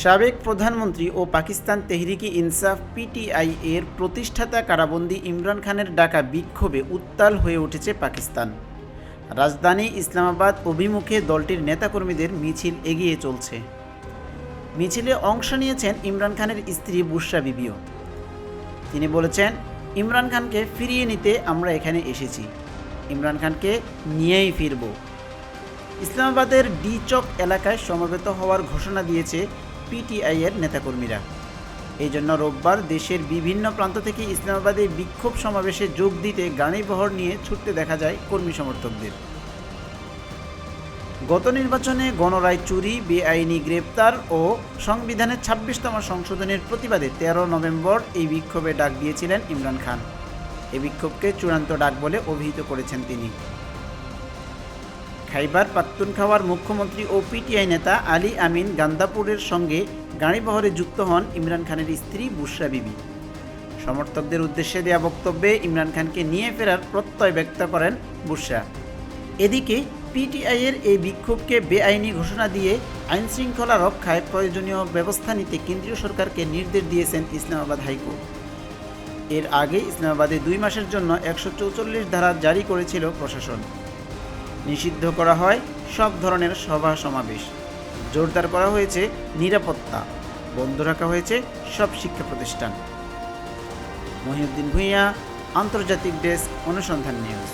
সাবেক প্রধানমন্ত্রী ও পাকিস্তান তেহরিকি ইনসাফ পিটিআই এর প্রতিষ্ঠাতা কারাবন্দী ইমরান খানের ডাকা বিক্ষোভে উত্তাল হয়ে উঠেছে পাকিস্তান। রাজধানী ইসলামাবাদ অভিমুখে দলটির নেতাকর্মীদের মিছিল এগিয়ে চলছে। মিছিলে অংশ নিয়েছেন ইমরান খানের স্ত্রী বুশরা বিবিও। তিনি বলেছেন, ইমরান খানকে ফিরিয়ে নিতে আমরা এখানে এসেছি। ইমরান খানকে নিয়েই ফিরব। ইসলামাবাদের ডি চক এলাকায় সমবেত হওয়ার ঘোষণা দিয়েছে পিটিআই এর নেতাকর্মীরা। এই জন্য রোববার দেশের বিভিন্ন প্রান্ত থেকে ইসলামাবাদে বিক্ষোভ সমাবেশে যোগ দিতে গাড়িবহর নিয়ে ছুটতে দেখা যায় কর্মী সমর্থকদের। গত নির্বাচনে গণরায় চুরি, বেআইনি গ্রেপ্তার ও সংবিধানের ছাব্বিশতম সংশোধনের প্রতিবাদে তেরো নভেম্বর এই বিক্ষোভে ডাক দিয়েছিলেন ইমরান খান। এই বিক্ষোভকে চূড়ান্ত ডাক বলে অভিহিত করেছেন তিনি। খাইবার পাখতুনখাওয়ার মুখ্যমন্ত্রী ও পিটিআই নেতা আলী আমিন গান্দাপুরের সঙ্গে গাড়িবহরে যুক্ত হন ইমরান খানের স্ত্রী বুশরা বিবি। সমর্থকদের উদ্দেশ্যে দেওয়া বক্তব্যে ইমরান খানকে নিয়ে ফেরার প্রত্যয় ব্যক্ত করেন বুশরা এদিকে পিটিআইয়ের এই বিক্ষোভকে বেআইনি ঘোষণা দিয়ে আইন শৃঙ্খলা রক্ষায় প্রয়োজনীয় ব্যবস্থা নিতে কেন্দ্রীয় সরকারকে নির্দেশ দিয়েছেন ইসলামাবাদ হাইকোর্ট। এর আগে ইসলামাবাদে দুই মাসের জন্য একশো ধারা জারি করেছিল প্রশাসন। নিষিদ্ধ করা হয় সব ধরনের সভা সমাবেশ। জোরদার করা হয়েছে নিরাপত্তা, বন্ধ রাখা হয়েছে সব শিক্ষা প্রতিষ্ঠান। মহিউদ্দিন ভূঁইয়া, আন্তর্জাতিক ডেস্ক, অনুসন্ধান নিউজ।